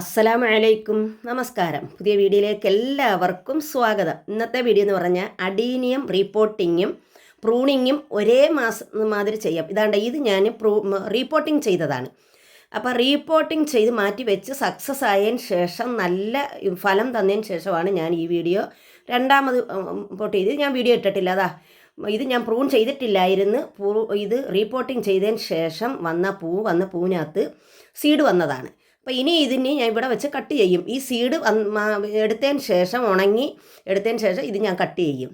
അസ്സലാമു അലൈക്കും നമസ്കാരം. പുതിയ വീഡിയോയിലേക്ക് എല്ലാവർക്കും സ്വാഗതം. ഇന്നത്തെ വീഡിയോ എന്ന് പറഞ്ഞാൽ അഡീനിയം റീപ്പോർട്ടിങ്ങും പ്രൂണിങ്ങും ഒരേ മാസം മാതിരി ചെയ്യാം. ഇതാണ്ട് ഇത് ഞാൻ പ്രൂ റീപ്പോർട്ടിങ് ചെയ്തതാണ്. അപ്പോൾ റീപ്പോർട്ടിങ് ചെയ്ത് മാറ്റി വെച്ച് സക്സസ് ആയതിന് ശേഷം നല്ല ഫലം തന്നതിന് ശേഷമാണ് ഞാൻ ഈ വീഡിയോ രണ്ടാമത് പോട്ട് ചെയ്ത് ഞാൻ വീഡിയോ ഇട്ടിട്ടില്ല. അതാ ഇത് ഞാൻ പ്രൂൺ ചെയ്തിട്ടില്ലായിരുന്നു. പൂ ഇത് റീപ്പോർട്ടിങ് ചെയ്തതിന് ശേഷം വന്ന പൂ വന്ന പൂവിനകത്ത് സീഡ് വന്നതാണ്. അപ്പോൾ ഇനി ഇതിനെ ഞാൻ ഇവിടെ വെച്ച് കട്ട് ചെയ്യും. ഈ സീഡ് എടുത്തതിന് ശേഷം ഉണങ്ങി എടുത്തതിന് ശേഷം ഇത് ഞാൻ കട്ട് ചെയ്യും.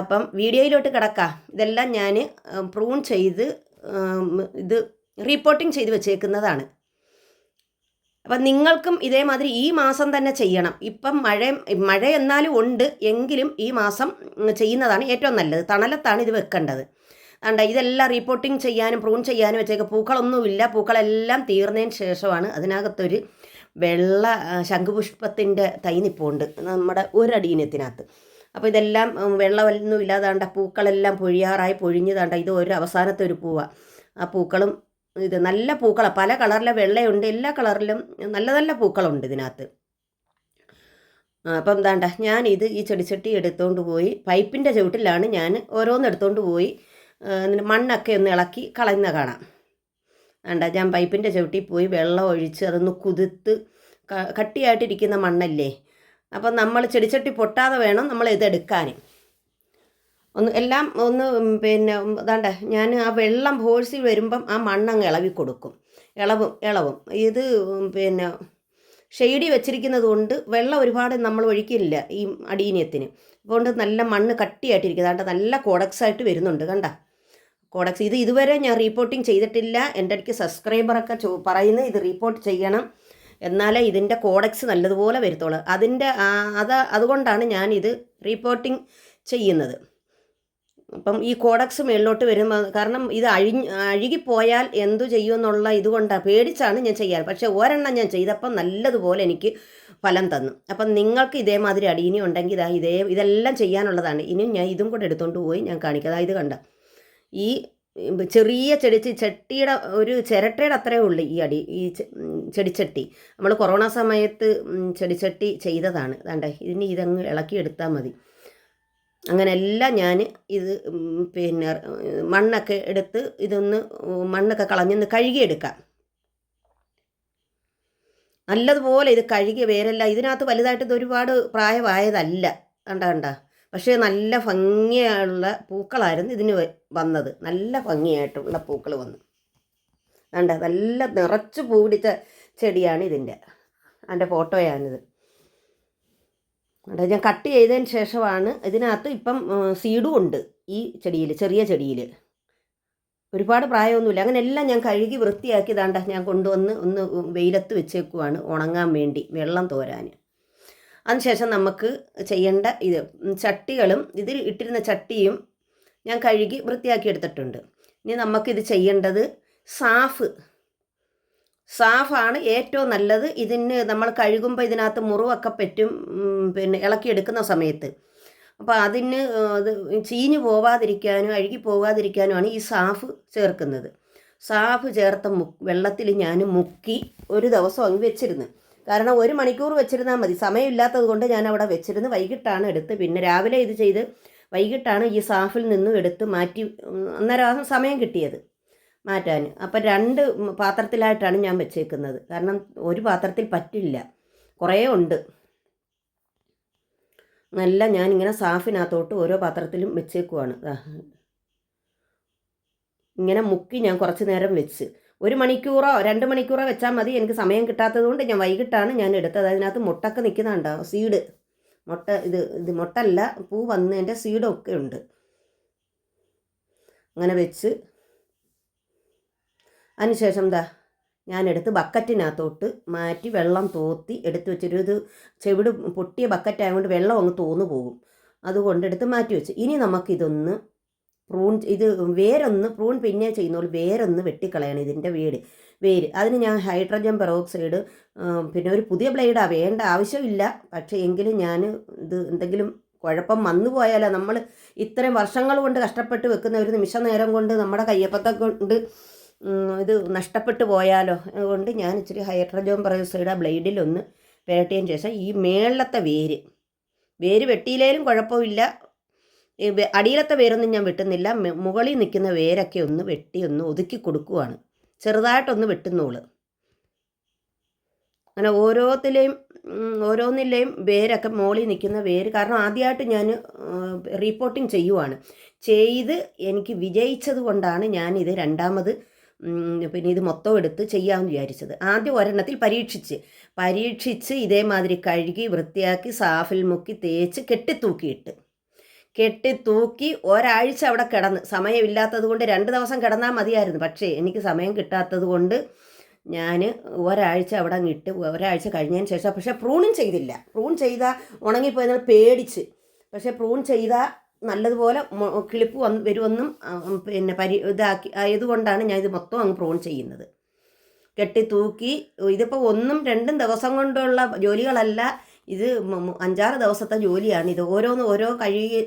അപ്പം വീഡിയോയിലോട്ട് കിടക്കാം. ഇതെല്ലാം ഞാൻ പ്രൂൺ ചെയ്ത് ഇത് റിപ്പോർട്ടിംഗ് ചെയ്ത് വെച്ചേക്കുന്നതാണ്. അപ്പം നിങ്ങൾക്കും ഇതേമാതിരി ഈ മാസം തന്നെ ചെയ്യണം. ഇപ്പം മഴ മഴ എന്നാലും ഉണ്ട് എങ്കിലും ഈ മാസം ചെയ്യുന്നതാണ് ഏറ്റവും നല്ലത്. തണലത്താണ് ഇത് വെക്കേണ്ടത്. അതുകൊണ്ട് ഇതെല്ലാം റിപ്പോർട്ടിംഗ് ചെയ്യാനും പ്രൂൺ ചെയ്യാനും വെച്ചേക്ക്. പൂക്കളൊന്നുമില്ല. പൂക്കളെല്ലാം തീർന്നതിന് ശേഷമാണ് അതിനകത്തൊരു വെള്ള ശംഖുപുഷ്പത്തിന്റെ തൈ നിപ്പുണ്ട് നമ്മുടെ ഒരടീനത്തിനകത്ത്. അപ്പോൾ ഇതെല്ലാം വെള്ളമൊന്നും ഇല്ലാതാണ്ട. പൂക്കളെല്ലാം പൊഴിയാറായി പൊഴിഞ്ഞതാണ്ട. ഇത് ഒരു അവസാനത്തെ ഒരു പൂവാണ് ആ പൂക്കളും ഇത് നല്ല പൂക്കളാണ് പല കളറിലെ വെള്ളയുണ്ട്. എല്ലാ കളറിലും നല്ല നല്ല പൂക്കളുണ്ട് ഇതിനകത്ത്. അപ്പം എന്താണ്ട? ഞാനിത് ഈ ചെടിച്ചട്ടി എടുത്തുകൊണ്ട് പോയി. പൈപ്പിന്റെ ചുവട്ടിലാണ് ഞാൻ ഓരോന്ന് എടുത്തുകൊണ്ട് പോയി. മണ്ണൊക്കെ ഒന്ന് ഇളക്കി കളയുന്ന കാണാം. വേണ്ട ഞാൻ പൈപ്പിന്റെ ചവിട്ടി പോയി വെള്ളം ഒഴിച്ച് അതൊന്ന് കുതിർത്ത് കട്ടിയായിട്ടിരിക്കുന്ന മണ്ണല്ലേ? അപ്പം നമ്മൾ ചെടിച്ചട്ടി പൊട്ടാതെ വേണം നമ്മൾ ഇതെടുക്കാൻ ഒന്ന് എല്ലാം ഒന്ന് പിന്നെ അതാണ്ട ഞാൻ ആ വെള്ളം ഹോഴ്സിൽ വരുമ്പം ആ മണ്ണങ്ങ് ഇളവി കൊടുക്കും. ഇളവും ഇളവും. ഇത് പിന്നെ ഷെയ്ഡി വെച്ചിരിക്കുന്നത് കൊണ്ട് വെള്ളം ഒരുപാട് നമ്മൾ ഒഴിക്കില്ല ഈ അടീനിയത്തിന്. അതുകൊണ്ട് നല്ല മണ്ണ് കട്ടിയായിട്ടിരിക്കുന്നത് നല്ല കോടക്സായിട്ട് വരുന്നുണ്ട്. കണ്ട? കോഡക്സ്. ഇത് ഇതുവരെ ഞാൻ റീപ്പോർട്ടിങ് ചെയ്തിട്ടില്ല. എന്റെ അടുക്ക് സബ്സ്ക്രൈബറൊക്കെ ചോ പറയുന്നത് ഇത് റീപ്പോർട്ട് ചെയ്യണം. എന്നാലേ ഇതിന്റെ കോഡക്സ് നല്ലതുപോലെ വരുത്തുള്ളൂ. അതിന്റെ അത് അതുകൊണ്ടാണ് ഞാൻ ഇത് റീപ്പോർട്ടിങ് ചെയ്യുന്നത്. അപ്പം ഈ കോഡക്സ് മേളിലോട്ട് വരുമ്പോൾ കാരണം ഇത് അഴിഞ്ഞ് അഴുകിപ്പോയാൽ എന്തു ചെയ്യുമെന്നുള്ള ഇതുകൊണ്ടാണ് പേടിച്ചാണ് ഞാൻ ചെയ്യാറ്. പക്ഷേ ഒരെണ്ണം ഞാൻ ചെയ്തപ്പം നല്ലതുപോലെ എനിക്ക് ഫലം തന്നു. അപ്പം നിങ്ങൾക്ക് ഇതേമാതിരി അടിയിനി ഉണ്ടെങ്കിൽ ഇതാ ഇതേ ഇതെല്ലാം ചെയ്യാനുള്ളതാണ്. ഇനിയും ഞാൻ ഇതും കൂടെ എടുത്തുകൊണ്ട് പോയി ഞാൻ കാണിക്കാം. അതായത് കണ്ട? ഈ ചെറിയ ചെടി ചട്ടിയുടെ ഒരു ചിരട്ടയുടെ അത്രയേ ഉള്ളൂ ഈ അടി ഈ ചെടിച്ചട്ടി. നമ്മൾ കൊറോണ സമയത്ത് ചെടിച്ചട്ടി ചെയ്തതാണ്. വേണ്ട ഇതിന് ഇതങ്ങ് ഇളക്കിയെടുത്താൽ മതി. അങ്ങനെ എല്ലാം ഞാൻ ഇത് പിന്നെ മണ്ണൊക്കെ എടുത്ത് ഇതൊന്ന് മണ്ണൊക്കെ കളഞ്ഞൊന്ന് കഴുകിയെടുക്കാം. നല്ലതുപോലെ ഇത് കഴുകിയ വേരല്ല ഇതിനകത്ത് വലുതായിട്ട് ഇത് ഒരുപാട് പ്രായമായതല്ല. കണ്ട കണ്ട. പക്ഷേ നല്ല ഭംഗിയുള്ള പൂക്കളായിരുന്നു ഇതിന് വന്നത്. നല്ല ഭംഗിയായിട്ടുള്ള പൂക്കൾ വന്നു. കണ്ട? നല്ല നിറച്ച് പൂ ചെടിയാണ് ഇതിന്റെ. അതിന്റെ ഫോട്ടോയാണിത്. ഞാൻ കട്ട് ചെയ്തതിന് ശേഷമാണ് ഇതിനകത്ത് ഇപ്പം സീഡും ഉണ്ട് ഈ ചെടിയിൽ ചെറിയ ചെടിയിൽ. ഒരുപാട് പ്രായമൊന്നുമില്ല. അങ്ങനെ എല്ലാം ഞാൻ കഴുകി വൃത്തിയാക്കി ദാണ്ട ഞാൻ കൊണ്ടുവന്ന് ഒന്ന് വെയിലത്ത് വെച്ചേക്കുവാണ് ഉണങ്ങാൻ വേണ്ടി വെള്ളം തോരാൻ. അതിനുശേഷം നമുക്ക് ചെയ്യേണ്ട ഇത് ചട്ടികളും ഇതിൽ ഇട്ടിരുന്ന ചട്ടിയും ഞാൻ കഴുകി വൃത്തിയാക്കി എടുത്തിട്ടുണ്ട്. ഇനി നമുക്കിത് ചെയ്യേണ്ടത് സാഫ്. സാഫാണ് ഏറ്റവും നല്ലത്. ഇതിന് നമ്മൾ കഴുകുമ്പോൾ ഇതിനകത്ത് മുറിവൊക്കെ പറ്റും പിന്നെ ഇളക്കിയെടുക്കുന്ന സമയത്ത്. അപ്പോൾ അതിന് അത് ചീഞ്ഞു പോവാതിരിക്കാനും അഴുകി പോവാതിരിക്കാനുമാണ് ഈ സാഫ് ചേർക്കുന്നത്. സാഫ് ചേർത്ത മു വെള്ളത്തിൽ ഞാൻ മുക്കി ഒരു ദിവസം അങ്ങ് വെച്ചിരുന്നു. കാരണം ഒരു മണിക്കൂർ വെച്ചിരുന്നാൽ മതി. സമയമില്ലാത്തത് കൊണ്ട് ഞാൻ അവിടെ വെച്ചിരുന്ന്. വൈകിട്ടാണ് എടുത്ത് പിന്നെ രാവിലെ ഇത് ചെയ്ത് വൈകിട്ടാണ് ഈ സാഫിൽ നിന്നും എടുത്ത് മാറ്റി അന്നേരം സമയം കിട്ടിയത് മാറ്റാൻ. അപ്പം രണ്ട് പാത്രത്തിലായിട്ടാണ് ഞാൻ വെച്ചേക്കുന്നത്. കാരണം ഒരു പാത്രത്തിൽ പറ്റില്ല. കുറേ ഉണ്ട്. നല്ല ഞാനിങ്ങനെ സാഫിനകത്തോട്ട് ഓരോ പാത്രത്തിലും വെച്ചേക്കുവാണ്. ഇങ്ങനെ മുക്കി ഞാൻ കുറച്ച് നേരം വെച്ച്. ഒരു മണിക്കൂറോ രണ്ട് മണിക്കൂറോ വെച്ചാൽ മതി. എനിക്ക് സമയം കിട്ടാത്തത് കൊണ്ട് ഞാൻ വൈകിട്ടാണ് ഞാൻ എടുത്തത്. അതിനകത്ത് മുട്ടൊക്കെ നിൽക്കുന്നുണ്ടോ സീഡ്. മുട്ട ഇത് ഇത് മുട്ടല്ല. പൂ വന്നതിന്റെ സീഡൊക്കെ ഉണ്ട്. അങ്ങനെ വെച്ച്. അതിനുശേഷം എന്താ ഞാനെടുത്ത് ബക്കറ്റിനകത്തോട്ട് മാറ്റി വെള്ളം തോത്തി എടുത്ത് വെച്ചൊരു ഇത് ചെവിട് പൊട്ടിയ ബക്കറ്റ് ആയതുകൊണ്ട് വെള്ളം അങ്ങ് തോന്നു പോകും അതുകൊണ്ട് എടുത്ത് മാറ്റി വെച്ച്. ഇനി നമുക്കിതൊന്ന് പ്രൂൺ ഇത് വേരൊന്ന് പ്രൂൺ പിന്നെ ചെയ്യുന്നോളൂ വേരൊന്ന് വെട്ടിക്കളയണം ഇതിന്റെ വേര്. വേര്. അതിന് ഞാൻ ഹൈഡ്രജൻ പെറോക്സൈഡ് പിന്നെ ഒരു പുതിയ ബ്ലേഡാണ് വേണ്ട ആവശ്യമില്ല. പക്ഷേ എങ്കിലും ഞാൻ ഇത് എന്തെങ്കിലും കുഴപ്പം വന്നു പോയാലോ? നമ്മൾ ഇത്രയും വർഷങ്ങൾ കൊണ്ട് കഷ്ടപ്പെട്ട് വെക്കുന്ന ഒരു നിമിഷ നേരം കൊണ്ട് നമ്മുടെ കയ്യപ്പത്തെ കൊണ്ട് ഇത് നഷ്ടപ്പെട്ടു പോയാലോ? അതുകൊണ്ട് ഞാൻ ഇച്ചിരി ഹൈഡ്രജൻ പെറോക്സൈഡ് ആ ബ്ലേഡിലൊന്ന് പുരട്ടിയതിന് ശേഷം ഈ മേളത്തെ വേര്. വേര് വെട്ടിയിലേലും കുഴപ്പമില്ല. അടിയിലത്തെ വേരൊന്നും ഞാൻ വെട്ടുന്നില്ല. മുകളിൽ നിൽക്കുന്ന വേരൊക്കെ ഒന്ന് വെട്ടി ഒന്ന് ഒതുക്കി കൊടുക്കുവാണ്. ചെറുതായിട്ടൊന്ന് വെട്ടുന്നോൾ. അങ്ങനെ ഓരോത്തിലെയും ഓരോന്നിലെയും വേരൊക്കെ മുകളിൽ നിൽക്കുന്ന വേര് കാരണം ആദ്യമായിട്ട് ഞാൻ റിപ്പോർട്ടിങ് ചെയ്യുവാണ്. ചെയ്ത് എനിക്ക് വിജയിച്ചത് കൊണ്ടാണ് ഞാനിത് രണ്ടാമത് പിന്നെ ഇത് മൊത്തം എടുത്ത് ചെയ്യാമെന്ന് വിചാരിച്ചത്. ആദ്യം ഒരെണ്ണത്തിൽ പരീക്ഷിച്ച്. പരീക്ഷിച്ച് ഇതേമാതിരി കഴുകി വൃത്തിയാക്കി സാഫിൽ മുക്കി തേച്ച് കെട്ടിത്തൂക്കിയിട്ട്. കെട്ടിത്തൂക്കി ഒരാഴ്ച അവിടെ കിടന്ന്. സമയമില്ലാത്തത് കൊണ്ട് രണ്ട് ദിവസം കിടന്നാൽ മതിയായിരുന്നു. പക്ഷേ എനിക്ക് സമയം കിട്ടാത്തത് കൊണ്ട് ഞാൻ ഒരാഴ്ച അവിടെ ഇട്ട് ഒരാഴ്ച കഴിഞ്ഞതിന് ശേഷം പക്ഷേ പ്രൂണും ചെയ്തില്ല. പ്രൂൺ ചെയ്താൽ ഉണങ്ങിപ്പോയെന്നാൽ പേടിച്ച്. പക്ഷേ പ്രൂൺ ചെയ്താൽ നല്ലതുപോലെ കിളിപ്പ് വന്ന് വരുമെന്നും പിന്നെ പരി ഇതാക്കി ആയതുകൊണ്ടാണ് ഞാൻ ഇത് മൊത്തം അങ്ങ് പ്രൂൺ ചെയ്യുന്നത്. കെട്ടി തൂക്കി ഇതിപ്പോൾ ഒന്നും രണ്ടും ദിവസം കൊണ്ടുള്ള ജോലികളല്ല. ഇത് അഞ്ചാറ് ദിവസത്തെ ജോലിയാണ്. ഇത് ഓരോന്ന് ഓരോ കഴുകി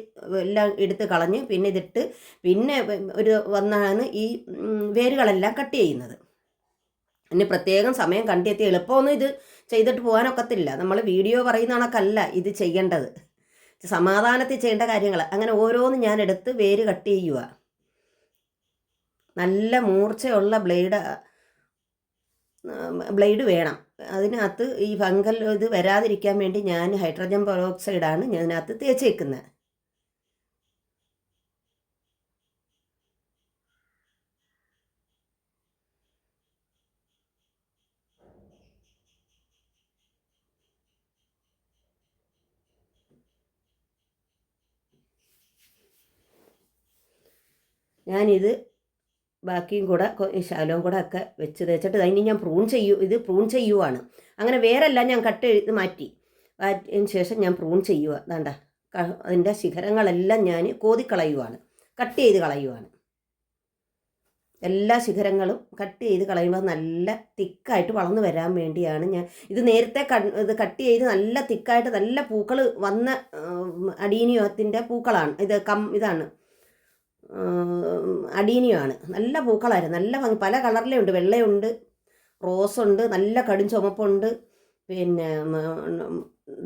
എല്ലാം എടുത്ത് കളഞ്ഞ് പിന്നെ ഇതിട്ട് പിന്നെ ഒരു വന്നാണ് ഈ വേരുകളെല്ലാം കട്ട് ചെയ്യുന്നത്. ഇനി പ്രത്യേകം സമയം കണ്ടെത്തി എളുപ്പമൊന്നും ഇത് ചെയ്തിട്ട് പോകാനൊക്കത്തില്ല. നമ്മൾ വീഡിയോ പറയുന്ന കണക്കല്ല ഇത് ചെയ്യേണ്ടത്. സമാധാനത്തിൽ ചെയ്യേണ്ട കാര്യങ്ങൾ. അങ്ങനെ ഓരോന്ന് ഞാൻ എടുത്ത് വേര് കട്ട് ചെയ്യുക. നല്ല മൂർച്ചയുള്ള ബ്ലേഡ് ബ്ലേഡ് വേണം. അതിനകത്ത് ഈ ഫംഗൽ ഇത് വരാതിരിക്കാൻ വേണ്ടി ഞാൻ ഹൈഡ്രജൻ പെറോക്സൈഡാണ് ഞാൻ അതിനകത്ത് തേച്ചേക്കുന്നത് ഞാനിത് ബാക്കിയും കൂടെ ശകലവും കൂടെ ഒക്കെ വെച്ച് തേച്ചിട്ട് അതിന് ഞാൻ പ്രൂൺ ചെയ്യൂ ഇത് പ്രൂൺ ചെയ്യുവാണ്. അങ്ങനെ വേറെല്ലാം ഞാൻ കട്ട് ചെയ്ത് മാറ്റി. മാറ്റിയതിന് ശേഷം ഞാൻ പ്രൂൺ ചെയ്യുക വേണ്ട അതിന്റെ ശിഖരങ്ങളെല്ലാം ഞാൻ കോതിക്കളയുവാണ് കട്ട് ചെയ്ത് കളയുവാണ്. എല്ലാ ശിഖരങ്ങളും കട്ട് ചെയ്ത് കളയുമ്പോൾ നല്ല തിക്കായിട്ട് വളർന്നു വരാൻ വേണ്ടിയാണ് ഞാൻ ഇത് നേരത്തെ ഇത് കട്ട് ചെയ്ത് നല്ല തിക്കായിട്ട് നല്ല പൂക്കൾ വന്ന അടീനിയത്തിന്റെ പൂക്കളാണ്. ഇത് കം ഇതാണ്. അടീനിയാണ്. നല്ല പൂക്കളായിരുന്നു. നല്ല ഭംഗി. പല കളറിലേ ഉണ്ട്. വെള്ളയുണ്ട് റോസുണ്ട് നല്ല കടും ചുമപ്പുണ്ട് പിന്നെ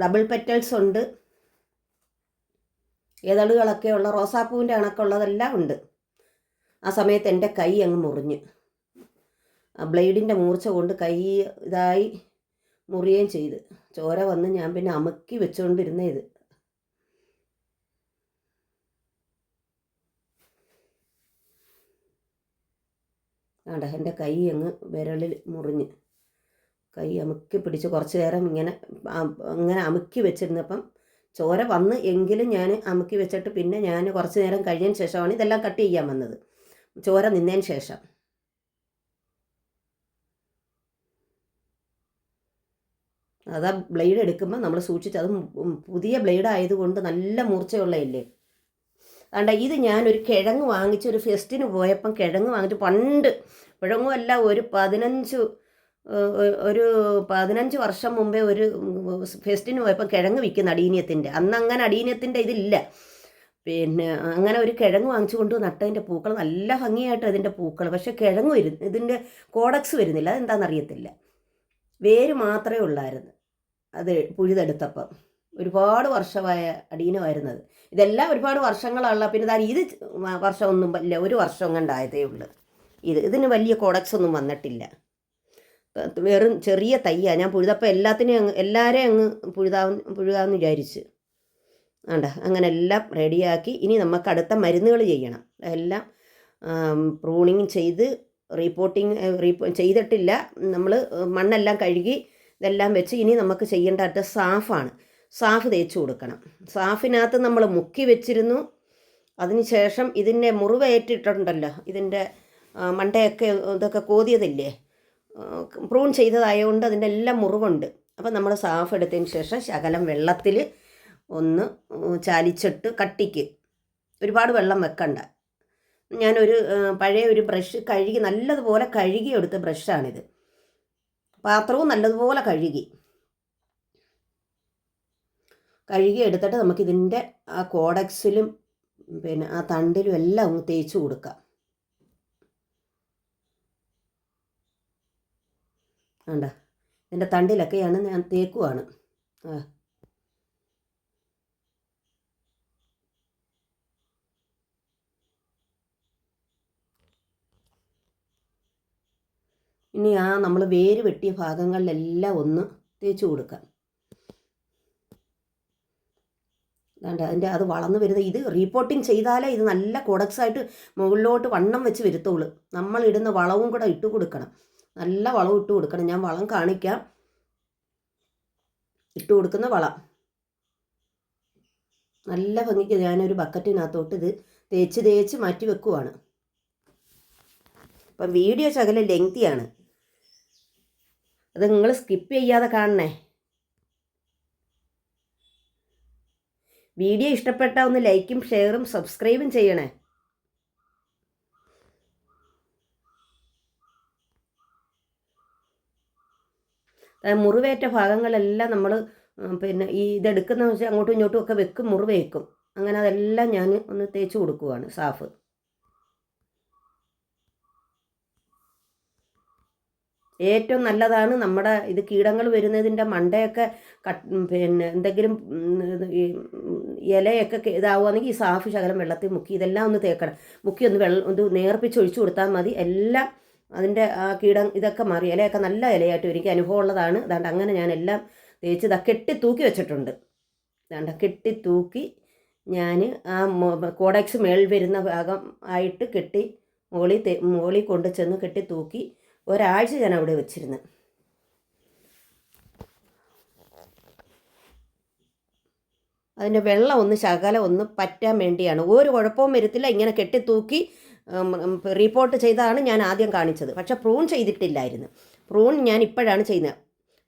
ഡബിൾ പെറ്റൽസ് ഉണ്ട്. ഇതളുകളൊക്കെ ഉള്ള റോസാപ്പൂവിന്റെ കണക്കുള്ളതെല്ലാം ഉണ്ട്. ആ സമയത്ത് എന്റെ കൈ അങ്ങ് മുറിഞ്ഞു. ബ്ലേഡിന്റെ മൂർച്ച കൊണ്ട് കൈ ഇതായി മുറിയുകയും ചെയ്ത്. ചോര വന്ന് ഞാൻ പിന്നെ അമുക്കി വെച്ചുകൊണ്ടിരുന്ന ഇത്. ആണ്ട എന്റെ കൈ അങ്ങ് വിരളിൽ മുറിഞ്ഞ്. കൈ അമുക്കി പിടിച്ച് കുറച്ച് നേരം ഇങ്ങനെ അങ്ങനെ അമുക്കി വെച്ചിരുന്നപ്പം ചോര വന്ന് എങ്കിലും ഞാൻ അമുക്കി വെച്ചിട്ട് പിന്നെ ഞാൻ കുറച്ച് നേരം കഴിഞ്ഞതിന് ശേഷമാണ് ഇതെല്ലാം കട്ട് ചെയ്യാൻ വന്നത്. ചോര നിന്നതിന് ശേഷം. അതാ ബ്ലേഡ് എടുക്കുമ്പോൾ നമ്മൾ സൂക്ഷിച്ച് അത് പുതിയ ബ്ലേഡ് ആയതുകൊണ്ട് നല്ല മൂർച്ചയുള്ളതല്ലേ അതുകൊണ്ട് ഇത് ഞാനൊരു കിഴങ്ങ് വാങ്ങിച്ച് ഒരു ഫെസ്റ്റിന് പോയപ്പം കിഴങ്ങ് വാങ്ങിച്ച് പണ്ട് കിഴങ്ങും അല്ല ഒരു പതിനഞ്ച് ഒരു പതിനഞ്ച് വർഷം മുമ്പേ ഒരു ഫെസ്റ്റിന് പോയപ്പോൾ കിഴങ്ങ് വിൽക്കുന്ന അടീനിയത്തിന്റെ. അന്ന് അങ്ങനെ അടീനിയത്തിന്റെ ഇതില്ല. പിന്നെ അങ്ങനെ ഒരു കിഴങ്ങ് വാങ്ങിച്ചു കൊണ്ട് നട്ടതിന്റെ പൂക്കൾ നല്ല ഭംഗിയായിട്ട് അതിന്റെ പൂക്കൾ. പക്ഷേ കിഴങ്ങ് വരും ഇതിന്റെ കോഡക്സ് വരുന്നില്ല. അതെന്താണെന്നറിയത്തില്ല. വേര് മാത്രമേ ഉള്ളായിരുന്നു. അത് പുഴുതെടുത്തപ്പം. ഒരുപാട് വർഷമായ അടീനമായിരുന്നത്. ഇതെല്ലാം ഒരുപാട് വർഷങ്ങളുള്ള പിന്നെ താൻ ഇത് വർഷമൊന്നും ഇല്ല ഒരു വർഷം കണ്ടായതേ ഉള്ളൂ. ഇത് ഇതിന് വലിയ കോഡക്സ് ഒന്നും വന്നിട്ടില്ല. വെറും ചെറിയ തയ്യാണ് ഞാൻ പുഴുതപ്പം എല്ലാത്തിനെയും അങ്ങ് എല്ലാവരെയും അങ്ങ് പുഴുതാവും പുഴുതാവെന്ന് വിചാരിച്ച്. ആണ്ട അങ്ങനെ എല്ലാം റെഡിയാക്കി. ഇനി നമുക്ക് അടുത്ത മരുന്നുകൾ ചെയ്യണം. എല്ലാം പ്രൂണിങ് ചെയ്ത് റീപ്പോർട്ടിങ് റീപ്പോ ചെയ്തിട്ടില്ല. നമ്മൾ മണ്ണെല്ലാം കഴുകി ഇതെല്ലാം വെച്ച് ഇനി നമുക്ക് ചെയ്യേണ്ട അടുത്ത സാഫാണ് സാഫ് തേച്ച് കൊടുക്കണം. സാഫിനകത്ത് നമ്മൾ മുക്കി വെച്ചിരുന്നു. അതിനുശേഷം ഇതിന്റെ മുറിവേറ്റിട്ടുണ്ടല്ലോ ഇതിന്റെ മണ്ടയൊക്കെ ഇതൊക്കെ കോതിയതില്ലേ? പ്രൂൺ ചെയ്തതായതുകൊണ്ട് അതിന്റെ എല്ലാം മുറിവുണ്ട്. അപ്പോൾ നമ്മൾ സാഫ് എടുത്തതിന് ശേഷം ശകലം വെള്ളത്തിൽ ഒന്ന് ചാലിച്ചിട്ട് കട്ടിക്ക്. ഒരുപാട് വെള്ളം വെക്കണ്ട. ഞാനൊരു പഴയ ഒരു ബ്രഷ് കഴുകി നല്ലതുപോലെ കഴുകി എടുത്ത ബ്രഷാണിത്. പാത്രവും നല്ലതുപോലെ കഴുകി. കഴുകി എടുത്തിട്ട് നമുക്കിതിന്റെ ആ കോഡക്സിലും പിന്നെ ആ തണ്ടിലും എല്ലാം ഒന്ന് തേച്ച് കൊടുക്കാം. വേണ്ട ഇതിന്റെ തണ്ടിലൊക്കെയാണ് ഞാൻ തേക്കുവാണ്. ആ. ഇനി ആ നമ്മൾ വേര് വെട്ടിയ ഭാഗങ്ങളിലെല്ലാം ഒന്ന് തേച്ച് കൊടുക്കാം. അതാണ്ട് അതിന്റെ അത് വളർന്നു വരുന്നത് ഇത് റീപോർട്ടിങ് ചെയ്താലേ ഇത് നല്ല കൊടക്സായിട്ട് മുകളിലോട്ട് വണ്ണം വെച്ച് വരുത്തുള്ളൂ. നമ്മൾ ഇടുന്ന വളവും കൂടെ ഇട്ട് കൊടുക്കണം. നല്ല വളം ഇട്ട് കൊടുക്കണം. ഞാൻ വളം കാണിക്കാം. ഇട്ട് കൊടുക്കുന്ന വളം. നല്ല ഭംഗിക്ക് ഞാനൊരു ബക്കറ്റിനകത്തോട്ട് ഇത് തേച്ച് തേച്ച് മാറ്റി വെക്കുവാണ്. അപ്പം വീഡിയോ ശകലം ലെങ്തിയാണ് അത് നിങ്ങൾ സ്കിപ്പ് ചെയ്യാതെ കാണണേ. വീഡിയോ ഇഷ്ടപ്പെട്ട ഒന്ന് ലൈക്കും ഷെയറും സബ്സ്ക്രൈബും ചെയ്യണേ. മുറിവേറ്റ ഭാഗങ്ങളെല്ലാം നമ്മൾ പിന്നെ ഈ ഇതെടുക്കുന്ന വെച്ചാൽ അങ്ങോട്ടും ഇങ്ങോട്ടും ഒക്കെ വെക്കും മുറിവേക്കും. അങ്ങനെ അതെല്ലാം ഞാൻ ഒന്ന് തേച്ച് കൊടുക്കുവാണ് സാഫ്. ഏറ്റവും നല്ലതാണ് നമ്മുടെ ഇത് കീടങ്ങൾ വരുന്നതിന്റെ മണ്ടയൊക്കെ പിന്നെ എന്തെങ്കിലും ഇലയൊക്കെ ഇതാവുകയാണെങ്കിൽ ഈ സാഫ് ശകലം വെള്ളത്തിൽ മുക്കി ഇതെല്ലാം ഒന്ന് തേക്കണം. മുക്കി ഒന്ന് വെള്ളം ഒന്ന് നേർപ്പിച്ച് ഒഴിച്ചു കൊടുത്താൽ മതി. എല്ലാം അതിന്റെ ആ കീടം ഇതൊക്കെ മാറി. ഇലയൊക്കെ നല്ല ഇലയായിട്ട് എനിക്ക് അനുഭവം ഉള്ളതാണ്. അതുകൊണ്ട് അങ്ങനെ ഞാൻ എല്ലാം തേച്ച് ഇതാ കെട്ടി തൂക്കി വെച്ചിട്ടുണ്ട്. അതുകൊണ്ട് കെട്ടി തൂക്കി ഞാൻ ആ കോഡക്സ് മേൾ വരുന്ന ഭാഗം ആയിട്ട് കെട്ടി മുകളിൽ മോളി കൊണ്ടു ചെന്ന് കെട്ടി തൂക്കി ഒരാഴ്ച ഞാൻ അവിടെ വെച്ചിരുന്നു. അതിന്റെ വെള്ളം ഒന്ന് ശകലം ഒന്ന് പറ്റാൻ വേണ്ടിയാണ്. ഒരു കുഴപ്പവും വരത്തില്ല. ഇങ്ങനെ കെട്ടി തൂക്കി റിപ്പോർട്ട് ചെയ്തതാണ് ഞാൻ ആദ്യം കാണിച്ചത്. പക്ഷെ പ്രൂൺ ചെയ്തിട്ടില്ലായിരുന്നു. പ്രൂൺ ഞാൻ ഇപ്പോഴാണ് ചെയ്യുന്നത്.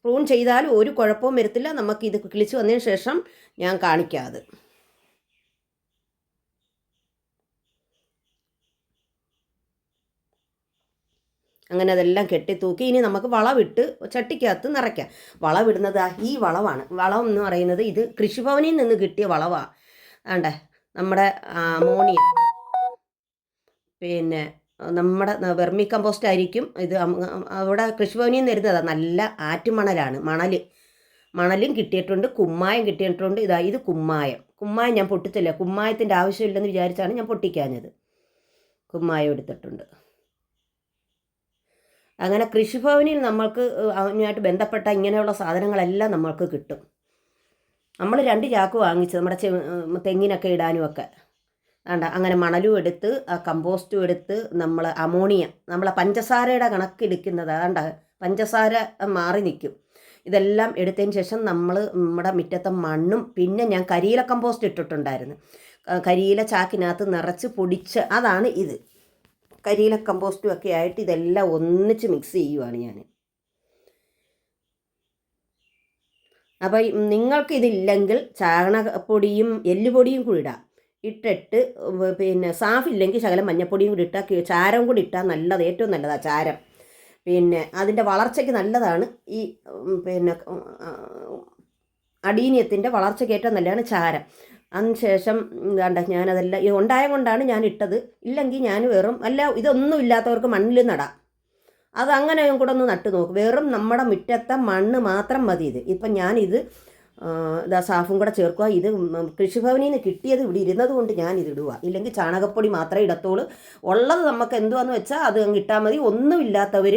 പ്രൂൺ ചെയ്താലും ഒരു കുഴപ്പവും വരത്തില്ല. നമുക്കിത് കിളിച്ച് വന്നതിന് ശേഷം ഞാൻ കാണിക്കാം അത്. അങ്ങനെ അതെല്ലാം കെട്ടിത്തൂക്കി ഇനി നമുക്ക് വളവിട്ട് ചട്ടിക്കകത്ത് നിറയ്ക്കാം. വളവിടുന്നത് ഈ വളവാണ്. വളം എന്ന് പറയുന്നത് ഇത് കൃഷിഭവനിൽ നിന്ന് കിട്ടിയ വളവാണ് ആണ്ടേ? നമ്മുടെ അമോണിയ. പിന്നെ നമ്മുടെ വെർമി കമ്പോസ്റ്റ് ആയിരിക്കും. ഇത് അവിടെ കൃഷിഭവനിൽ നിന്ന് വരുന്നതാണ് നല്ല ആറ്റുമണലാണ് മണൽ മണലും കിട്ടിയിട്ടുണ്ട് കുമ്മായം കിട്ടിയിട്ടുണ്ട്. ഇതാ ഇത് കുമ്മായം. കുമ്മായം ഞാൻ പൊട്ടിച്ചില്ല. കുമ്മായത്തിന്റെ ആവശ്യമില്ലെന്ന് വിചാരിച്ചാണ് ഞാൻ പൊട്ടിക്കാഞ്ഞത്. കുമ്മായം എടുത്തിട്ടുണ്ട്. അങ്ങനെ കൃഷിഭവനിൽ നമ്മൾക്ക് അതിനുമായിട്ട് ബന്ധപ്പെട്ട ഇങ്ങനെയുള്ള സാധനങ്ങളെല്ലാം നമ്മൾക്ക് കിട്ടും. നമ്മൾ രണ്ട് ചാക്ക് വാങ്ങിച്ച് നമ്മുടെ തെങ്ങിനൊക്കെ ഇടാനും ഒക്കെ. വേണ്ട അങ്ങനെ മണലും എടുത്ത് ആ കമ്പോസ്റ്റും എടുത്ത് നമ്മൾ അമോണിയ നമ്മളെ പഞ്ചസാരയുടെ കണക്കെടുക്കുന്നത് വേണ്ട പഞ്ചസാര മാറി നിൽക്കും. ഇതെല്ലാം എടുത്തതിന് ശേഷം നമ്മൾ നമ്മുടെ മുറ്റത്തെ മണ്ണും പിന്നെ ഞാൻ കരിയില കമ്പോസ്റ്റ് ഇട്ടിട്ടുണ്ടായിരുന്നു. കരിയില ചാക്കിനകത്ത് നിറച്ച് പൊടിച്ച് അതാണ് ഇത്. കരിയില കമ്പോസ്റ്റും ഒക്കെ ആയിട്ട് ഇതെല്ലാം ഒന്നിച്ച് മിക്സ് ചെയ്യുവാണ് ഞാൻ അപ്പോൾ നിങ്ങൾക്ക് ഇതില്ലെങ്കിൽ ചാണകപ്പൊടിയും എല്ലുപൊടിയും കൂടി ഇടാം. ഇട്ടിട്ട് പിന്നെ സാഫില്ലെങ്കിൽ ശകലം മഞ്ഞപ്പൊടിയും കൂടി ഇട്ടാൽ ചാരം കൂടി ഇട്ടാൽ നല്ലത് ഏറ്റവും നല്ലതാണ് ചാരം. പിന്നെ അതിന്റെ വളർച്ചയ്ക്ക് നല്ലതാണ്. ഈ പിന്നെ അടീനിയത്തിന്റെ വളർച്ചയ്ക്ക് ഏറ്റവും നല്ലതാണ് ചാരം. അതിനുശേഷം വേണ്ട ഞാനതെല്ലാം ഉണ്ടായ കൊണ്ടാണ് ഞാൻ ഇട്ടത്. ഇല്ലെങ്കിൽ ഞാൻ വെറും അല്ല ഇതൊന്നും ഇല്ലാത്തവർക്ക് മണ്ണിൽ നടാം. അത് അങ്ങനെ കൂടെ ഒന്ന് നട്ട് നോക്കും. വെറും നമ്മുടെ മുറ്റത്തെ മണ്ണ് മാത്രം മതി ഇത്. ഇപ്പം ഞാനിത് ഇതാ സാഫും കൂടെ ചേർക്കുക. ഇത് കൃഷിഭവനിൽ നിന്ന് കിട്ടിയത് ഇവിടെ ഇരുന്നത് കൊണ്ട് ഞാൻ ഇത് ഇടുക. ഇല്ലെങ്കിൽ ചാണകപ്പൊടി മാത്രമേ ഇടത്തുള്ളൂ. ഉള്ളത് നമുക്ക് എന്തുവാന്ന് വെച്ചാൽ അത് അങ്ങ് ഇട്ടാൽ മതി. ഒന്നുമില്ലാത്തവർ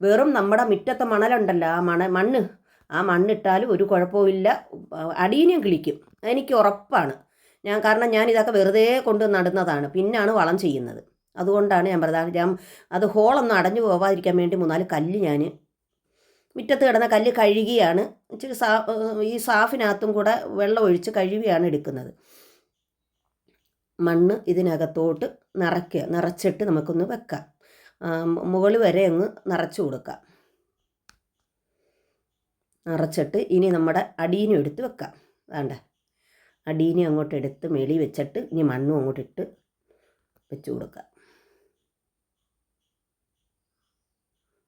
വെറും നമ്മുടെ മുറ്റത്തെ മണലുണ്ടല്ലോ ആ മണ മണ്ണ്. ആ മണ്ണിട്ടാലും ഒരു കുഴപ്പവും ഇല്ല. അടിയിനും കിളിക്കും. എനിക്ക് ഉറപ്പാണ്. ഞാൻ കാരണം ഞാൻ ഇതൊക്കെ വെറുതെ കൊണ്ട് നടുന്നതാണ്. പിന്നാണ് വളം ചെയ്യുന്നത്. അതുകൊണ്ടാണ് ഞാൻ പറഞ്ഞത്. ഞാൻ അത് ഹോളൊന്നും അടഞ്ഞു പോവാതിരിക്കാൻ വേണ്ടി മൂന്നാൽ കല്ല് ഞാൻ മുറ്റത്ത് കിടന്ന കല്ല് കഴുകിയാണ്. ഇച്ചിരി സാ ഈ സാഫിനകത്തും കൂടെ വെള്ളം ഒഴിച്ച് കഴുകിയാണ് എടുക്കുന്നത്. മണ്ണ് ഇതിനകത്തോട്ട് നിറയ്ക്കുക നിറച്ചിട്ട് നമുക്കൊന്ന് വെക്കാം. മുകളിൽ വരെ അങ്ങ് നിറച്ചു കൊടുക്കാം. നിറച്ചിട്ട് ഇനി നമ്മുടെ അടീനും എടുത്ത് വെക്കാം. വേണ്ട? അടീനും അങ്ങോട്ട് എടുത്ത് മേളി വെച്ചിട്ട് ഇനി മണ്ണും അങ്ങോട്ട് ഇട്ട് വെച്ച് കൊടുക്കുക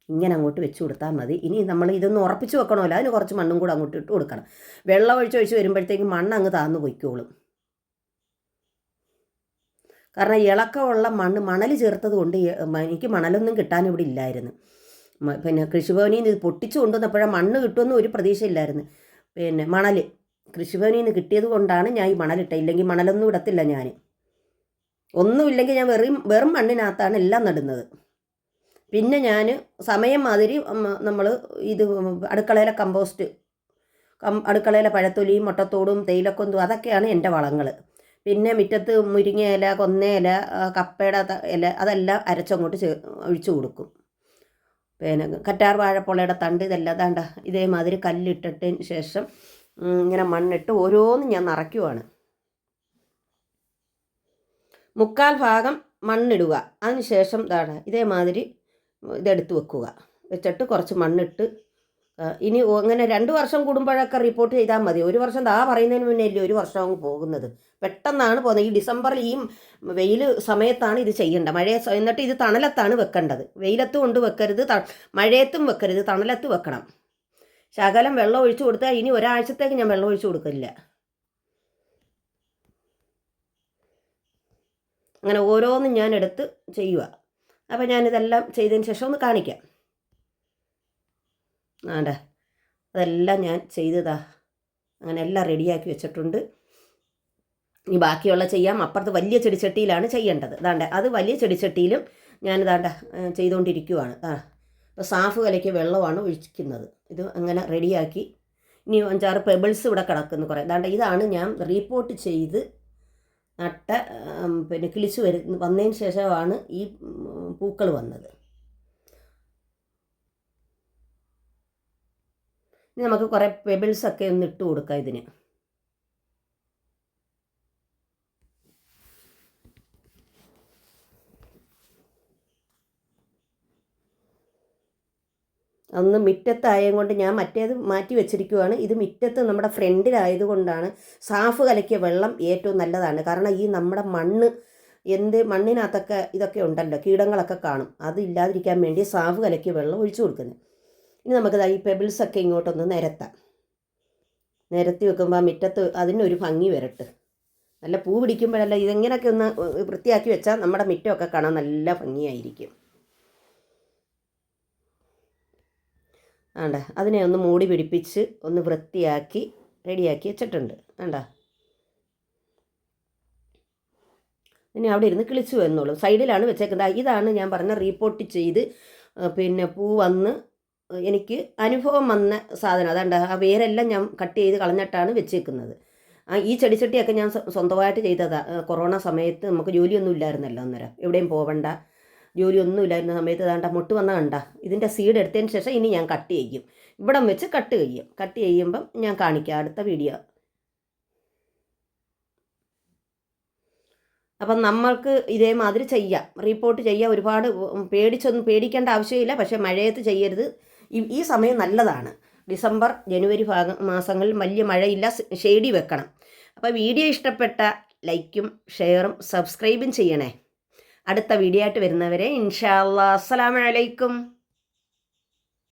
ഇങ്ങനെ അങ്ങോട്ട് വെച്ച് കൊടുത്താൽ മതി. ഇനി നമ്മൾ ഇതൊന്ന് ഉറപ്പിച്ച് വെക്കണമല്ലോ. അതിന് കുറച്ച് മണ്ണും കൂടെ അങ്ങോട്ട് ഇട്ട് കൊടുക്കണം. വെള്ളം ഒഴിച്ച് ഒഴിച്ച് വരുമ്പോഴത്തേക്കും മണ്ണ് അങ്ങ് താന്ന് പൊയ്ക്കോളും. കാരണം ഇളക്കമുള്ള മണ്ണ് മണൽ ചേർത്തത് കൊണ്ട് എനിക്ക് മണലൊന്നും കിട്ടാൻ ഇവിടെ ഇല്ലായിരുന്നു. പിന്നെ കൃഷിഭവനിൽ നിന്ന് ഇത് പൊട്ടിച്ചു കൊണ്ടുവന്നപ്പോഴാണ് മണ്ണ് കിട്ടുമെന്ന് ഒരു പ്രതീക്ഷയില്ലായിരുന്നു. പിന്നെ മണൽ കൃഷിഭവനിൽ നിന്ന് കിട്ടിയത് കൊണ്ടാണ് ഞാൻ ഈ മണലിട്ടത് ഇല്ലെങ്കിൽ മണലൊന്നും ഇടത്തില്ല ഞാൻ. ഒന്നുമില്ലെങ്കിൽ ഞാൻ വെറും വെറും മണ്ണിനകത്താണ് എല്ലാം നടുന്നത്. പിന്നെ ഞാൻ സമയം മാതിരി നമ്മൾ ഇത് അടുക്കളയിലെ കമ്പോസ്റ്റ് കം അടുക്കളയിലെ പഴത്തൊലിയും മുട്ടത്തോടും തേയിലക്കൊന്തും അതൊക്കെയാണ് എന്റെ വളങ്ങൾ പിന്നെ മുറ്റത്ത് മുരിങ്ങയില കൊന്നയില കൊന്ന കപ്പയുടെ ഇല അതെല്ലാം അരച്ചങ്ങോട്ട് ചേ ഒഴിച്ചു കൊടുക്കും. പിന്നെ കറ്റാർ വാഴപ്പൊളയുടെ തണ്ട് ഇതെല്ലാം താണ്ട ഇതേമാതിരി കല്ലിട്ടിട്ടതിന് ശേഷം ഇങ്ങനെ മണ്ണിട്ട് ഓരോന്നും ഞാൻ നിറയ്ക്കുവാണ്. മുക്കാൽ ഭാഗം മണ്ണിടുക. അതിന് ശേഷം ഇതാണ് ഇതേമാതിരി ഇതെടുത്ത് വെക്കുക. വെച്ചിട്ട് കുറച്ച് മണ്ണിട്ട് ഇനി അങ്ങനെ രണ്ട് വർഷം കൂടുമ്പോഴൊക്കെ റിപ്പോർട്ട് ചെയ്താൽ മതി. ഒരു വർഷം ദാ പറയുന്നതിന് മുന്നേ അല്ലേ ഒരു വർഷം അങ്ങ് പോകുന്നത്. പെട്ടെന്നാണ് പോകുന്നത്. ഈ ഡിസംബറിൽ ഈ വെയിൽ സമയത്താണ് ഇത് ചെയ്യേണ്ടത്. മഴയെ എന്നിട്ട് ഇത് തണലത്താണ് വെക്കേണ്ടത്. വെയിലത്തും കൊണ്ട് വെക്കരുത് മഴയത്തും വെക്കരുത് തണലത്ത് വെക്കണം. ശകലം വെള്ളം ഒഴിച്ചു കൊടുത്താൽ ഇനി ഒരാഴ്ചത്തേക്ക് ഞാൻ വെള്ളം ഒഴിച്ചു കൊടുക്കില്ല അങ്ങനെ ഓരോന്നും ഞാൻ എടുത്ത് ചെയ്യുക. അപ്പോൾ ഞാനിതെല്ലാം ചെയ്തതിന് ശേഷം ഒന്ന് കാണിക്കാം. ആണ്ട. അതെല്ലാം ഞാൻ ചെയ്തതാ. അങ്ങനെ എല്ലാം റെഡിയാക്കി വെച്ചിട്ടുണ്ട്. ഇനി ബാക്കിയുള്ള ചെയ്യാം. അപ്പുറത്ത് വലിയ ചെടിച്ചട്ടിയിലാണ് ചെയ്യേണ്ടത്. അതാണ്ട് അത് വലിയ ചെടിച്ചട്ടിയിലും ഞാൻ ഏഹ്, ചെയ്തുകൊണ്ടിരിക്കുവാണ് ആ. ഇപ്പോൾ സാഫ് കലയ്ക്ക് വെള്ളമാണ് ഒഴിക്കുന്നത്. ഇത് അങ്ങനെ റെഡിയാക്കി. ഇനി അഞ്ചാറ് പെബിൾസ് ഇവിടെ കിടക്കുന്നു കുറേ. അതാണ്ട് ഇതാണ് ഞാൻ റീപ്പോർട്ട് ചെയ്ത് നട്ട പിന്നെ കിളിച്ച് വരു വന്നതിന് ശേഷമാണ് ഈ പൂക്കൾ വന്നത്. ഇനി നമുക്ക് കുറേ പെബിൾസൊക്കെ ഒന്ന് ഇട്ട് കൊടുക്കാം ഇതിന്. അന്ന് മിറ്റത്തായത് കൊണ്ട് ഞാൻ മറ്റേത് മാറ്റി വെച്ചിരിക്കുവാണ്. ഇത് മിറ്റത്ത് നമ്മുടെ ഫ്രണ്ടിലായതുകൊണ്ടാണ് സാഫ് കലക്കിയ വെള്ളം ഏറ്റവും നല്ലതാണ്. കാരണം ഈ നമ്മുടെ മണ്ണ് എന്ത് മണ്ണിനകത്തൊക്കെ ഇതൊക്കെ ഉണ്ടല്ലോ കീടങ്ങളൊക്കെ കാണും. അത് ഇല്ലാതിരിക്കാൻ വേണ്ടി സാഫ് കലക്കിയ വെള്ളം ഒഴിച്ചു കൊടുക്കുന്നത്. ഇനി നമുക്ക് ഈ പെബിൾസൊക്കെ ഇങ്ങോട്ടൊന്ന് നിരത്താം. നിരത്തി വെക്കുമ്പോൾ മുറ്റത്ത് അതിനൊരു ഭംഗി വരട്ട്. നല്ല പൂ പിടിക്കുമ്പോഴല്ല ഇതെങ്ങനെയൊക്കെ ഒന്ന് വൃത്തിയാക്കി വെച്ചാൽ നമ്മുടെ മുറ്റമൊക്കെ കാണാൻ നല്ല ഭംഗിയായിരിക്കും. ആണ്ട. അതിനെ ഒന്ന് മൂടി പിടിപ്പിച്ച് ഒന്ന് വൃത്തിയാക്കി റെഡിയാക്കി വെച്ചിട്ടുണ്ട്. ആണ്ട. ഇനി അവിടെ ഇരുന്ന് കിളിച്ചു എന്നുള്ളൂ സൈഡിലാണ് വെച്ചേക്കുന്നത്. ഇതാണ് ഞാൻ പറഞ്ഞ റീപ്പോർട്ട് ചെയ്ത് പിന്നെ പൂ വന്ന് എനിക്ക് അനുഭവം വന്ന സാധനം. അതാണ്ട് ആ വേരെല്ലാം ഞാൻ കട്ട് ചെയ്ത് കളഞ്ഞിട്ടാണ് വെച്ചേക്കുന്നത്. ആ ഈ ചെടിച്ചട്ടിയൊക്കെ ഞാൻ സ്വന്തമായിട്ട് ചെയ്തതാണ് കൊറോണ സമയത്ത് നമുക്ക് ജോലിയൊന്നും ഇല്ലായിരുന്നല്ലോ അന്നേരം. എവിടെയും പോവണ്ട. ജോലിയൊന്നും ഇല്ലായിരുന്ന സമയത്ത് ദാണ്ട മുട്ട് വന്ന കണ്ട. ഇതിന്റെ സീഡ് എടുത്തതിന് ശേഷം ഇനി ഞാൻ കട്ട് ചെയ്യും. ഇവിടം വെച്ച് കട്ട് ചെയ്യും. കട്ട് ചെയ്യുമ്പം ഞാൻ കാണിക്കാം അടുത്ത വീഡിയോ അപ്പം നമ്മൾക്ക് ഇതേമാതിരി ചെയ്യാം. റിപ്പോർട്ട് ചെയ്യാം. ഒരുപാട് പേടിച്ചൊന്നും പേടിക്കേണ്ട ആവശ്യമില്ല. പക്ഷേ മഴയത്ത് ചെയ്യരുത്. ഈ സമയം നല്ലതാണ്. ഡിസംബർ ജനുവരി ഭാഗ മാസങ്ങളിൽ വലിയ മഴയില്ല. ഷെയ്ഡി വെക്കണം. അപ്പോൾ വീഡിയോ ഇഷ്ടപ്പെട്ട ലൈക്കും ഷെയറും സബ്സ്ക്രൈബും ചെയ്യണേ. അടുത്ത വീഡിയോ ആയിട്ട് വരുന്നവരെ ഇൻഷാ അല്ലാ അസ്സലാമു അലൈക്കും.